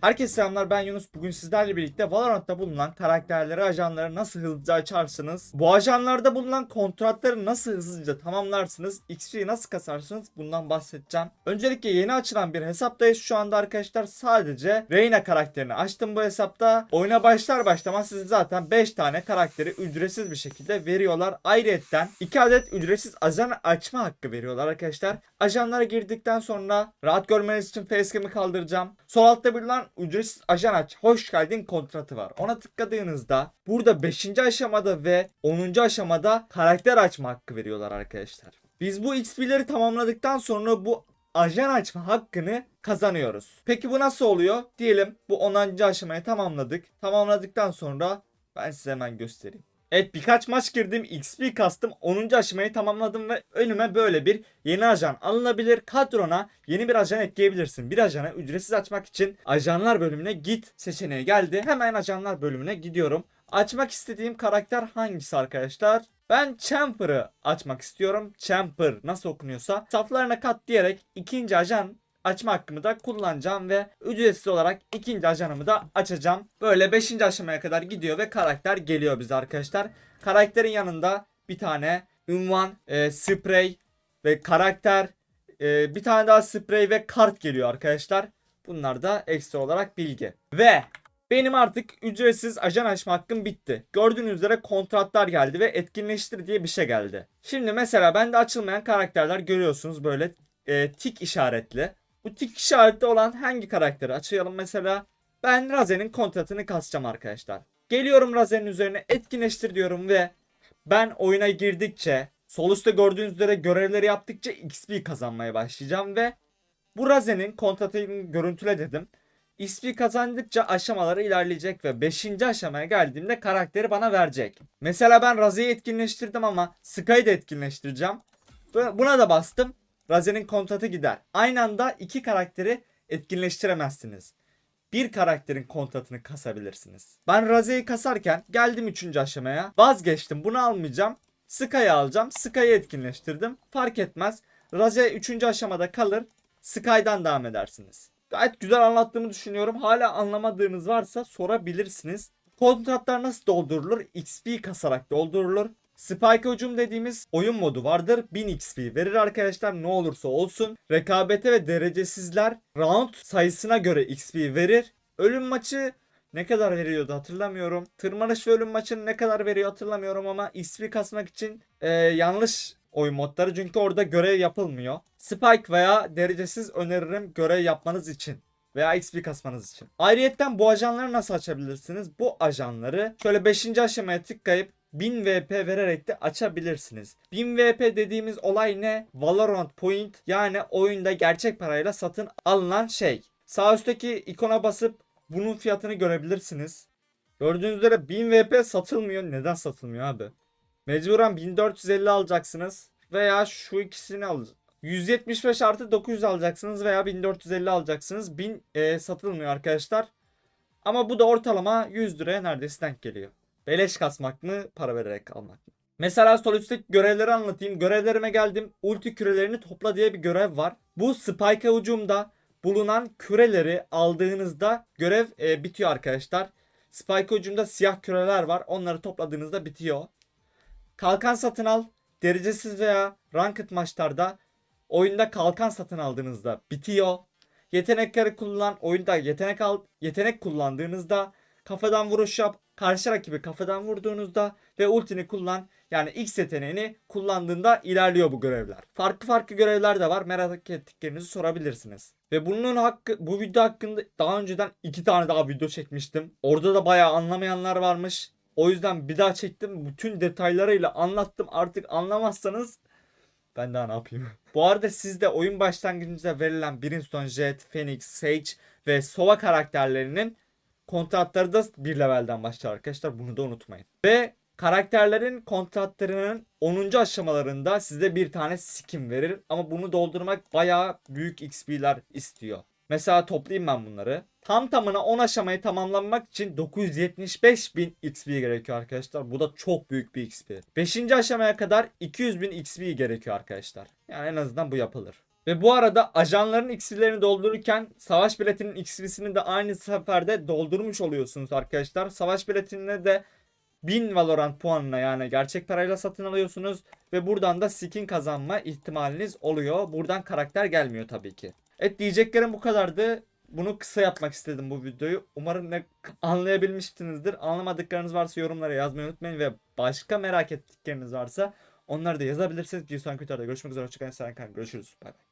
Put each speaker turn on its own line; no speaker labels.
Herkese selamlar ben Yunus. Bugün sizlerle birlikte Valorant'ta bulunan karakterleri, ajanları nasıl hızlıca açarsınız? Bu ajanlarda bulunan kontratları nasıl hızlıca tamamlarsınız? XP'yi nasıl kasarsınız? Bundan bahsedeceğim. Öncelikle yeni açılan bir hesaptayız şu anda arkadaşlar. Sadece Reyna karakterini açtım bu hesapta. Oyuna başlar başlamaz size zaten 5 tane karakteri ücretsiz bir şekilde veriyorlar. Ayrıyetten 2 adet ücretsiz ajan açma hakkı veriyorlar arkadaşlar. Ajanlara girdikten sonra rahat görmeniz için facecam'ı kaldıracağım. Sol altta bulunan ücretsiz ajan aç. Hoş geldin kontratı var. Ona tıkladığınızda burada 5. aşamada ve 10. aşamada karakter açma hakkı veriyorlar arkadaşlar. Biz bu XP'leri tamamladıktan sonra bu ajan açma hakkını kazanıyoruz. Peki bu nasıl oluyor? Diyelim bu 10. aşamayı tamamladık. Tamamladıktan sonra ben size hemen göstereyim. Evet birkaç maç girdim XP kastım 10. aşamayı tamamladım ve önüme böyle bir yeni ajan alınabilir. Kadrona yeni bir ajan ekleyebilirsin. Bir ajanı ücretsiz açmak için ajanlar bölümüne git seçeneği geldi. Hemen ajanlar bölümüne gidiyorum. Açmak istediğim karakter hangisi arkadaşlar? Ben Champer'ı açmak istiyorum. Champer nasıl okunuyorsa saflarına kat diyerek ikinci ajan açma hakkımı da kullanacağım ve ücretsiz olarak ikinci ajanımı da açacağım. Böyle 5. aşamaya kadar gidiyor ve karakter geliyor bize arkadaşlar. Karakterin yanında bir tane ünvan, e, sprey ve karakter, e, bir tane daha sprey ve kart geliyor arkadaşlar. Bunlar da ekstra olarak bilgi. Ve benim artık ücretsiz ajan açma hakkım bitti. Gördüğünüz üzere kontratlar geldi ve etkinleştir diye bir şey geldi. Şimdi mesela bende açılmayan karakterler görüyorsunuz böyle e, tik işaretli. Bu tik işaretli olan hangi karakteri açalım mesela? Ben Razen'in kontratını kasacağım arkadaşlar. Geliyorum Razen'in üzerine etkinleştir diyorum ve ben oyuna girdikçe sol üstte gördüğünüz üzere görevleri yaptıkça XP kazanmaya başlayacağım ve bu Razen'in kontratını görüntüle dedim. XP kazandıkça aşamaları ilerleyecek ve 5. aşamaya geldiğimde karakteri bana verecek. Mesela ben Raze'yi etkinleştirdim ama Sky'ı da etkinleştireceğim. Bu- Buna da bastım. Raze'nin kontratı gider. Aynı anda iki karakteri etkinleştiremezsiniz. Bir karakterin kontratını kasabilirsiniz. Ben Raze'yi kasarken geldim 3. aşamaya. Vazgeçtim bunu almayacağım. Sky'ı alacağım. Sky'ı etkinleştirdim. Fark etmez. Raze 3. aşamada kalır. Sky'dan devam edersiniz. Gayet güzel anlattığımı düşünüyorum. Hala anlamadığınız varsa sorabilirsiniz. Kontratlar nasıl doldurulur? XP kasarak doldurulur. Spike hücum dediğimiz oyun modu vardır. 1000 XP verir arkadaşlar ne olursa olsun. Rekabete ve derecesizler round sayısına göre XP verir. Ölüm maçı ne kadar veriyordu hatırlamıyorum. Tırmanış ve ölüm maçını ne kadar veriyor hatırlamıyorum ama XP kasmak için e, yanlış oyun modları çünkü orada görev yapılmıyor. Spike veya derecesiz öneririm görev yapmanız için veya XP kasmanız için. Ayrıyetten bu ajanları nasıl açabilirsiniz? Bu ajanları şöyle 5. aşamaya tıklayıp 1000 VP vererek de açabilirsiniz. 1000 VP dediğimiz olay ne? Valorant Point yani oyunda gerçek parayla satın alınan şey. Sağ üstteki ikona basıp bunun fiyatını görebilirsiniz. Gördüğünüz üzere 1000 VP satılmıyor. Neden satılmıyor abi? Mecburen 1450 alacaksınız veya şu ikisini alacaksınız. 175 artı 900 alacaksınız veya 1450 alacaksınız. 1000 e, satılmıyor arkadaşlar. Ama bu da ortalama 100 liraya neredeyse denk geliyor. Beleş kasmak mı para vererek almak mı? Mesela sol görevleri anlatayım. Görevlerime geldim. Ulti kürelerini topla diye bir görev var. Bu Spike ucumda bulunan küreleri aldığınızda görev e, bitiyor arkadaşlar. Spike ucumda siyah küreler var. Onları topladığınızda bitiyor. Kalkan satın al. Derecesiz veya ranked maçlarda oyunda kalkan satın aldığınızda bitiyor. Yetenekleri kullan oyunda yetenek al yetenek kullandığınızda kafadan vuruş yap. Karşı rakibi kafadan vurduğunuzda ve ultini kullan. Yani X yeteneğini kullandığında ilerliyor bu görevler. Farklı farklı görevler de var. Merak ettiklerinizi sorabilirsiniz. Ve bunun hakkı bu video hakkında daha önceden iki tane daha video çekmiştim. Orada da bayağı anlamayanlar varmış. O yüzden bir daha çektim. Bütün detaylarıyla anlattım. Artık anlamazsanız ben daha ne yapayım? Bu arada sizde oyun başlangıcında verilen Brimstone, Jet, Phoenix, Sage ve Sova karakterlerinin kontratları da bir levelden başlar arkadaşlar. Bunu da unutmayın. Ve karakterlerin kontratlarının 10. aşamalarında size bir tane skin verir. Ama bunu doldurmak bayağı büyük XP'ler istiyor. Mesela toplayayım ben bunları. Tam tamına 10 aşamayı tamamlamak için 975 bin XP gerekiyor arkadaşlar. Bu da çok büyük bir XP. 5. aşamaya kadar 200 bin XP gerekiyor arkadaşlar. Yani en azından bu yapılır. Ve bu arada ajanların XP'lerini doldururken savaş biletinin XP'sini de aynı seferde doldurmuş oluyorsunuz arkadaşlar. Savaş biletine de 1000 Valorant puanına yani gerçek parayla satın alıyorsunuz ve buradan da skin kazanma ihtimaliniz oluyor. Buradan karakter gelmiyor tabii ki. Evet diyeceklerim bu kadardı. Bunu kısa yapmak istedim bu videoyu. Umarım ne anlayabilmişsinizdir. Anlamadıklarınız varsa yorumlara yazmayı unutmayın ve başka merak ettikleriniz varsa onları da yazabilirsiniz. Bir sonraki görüşmek üzere. Hoşçakalın. Görüşürüz. Bay bay.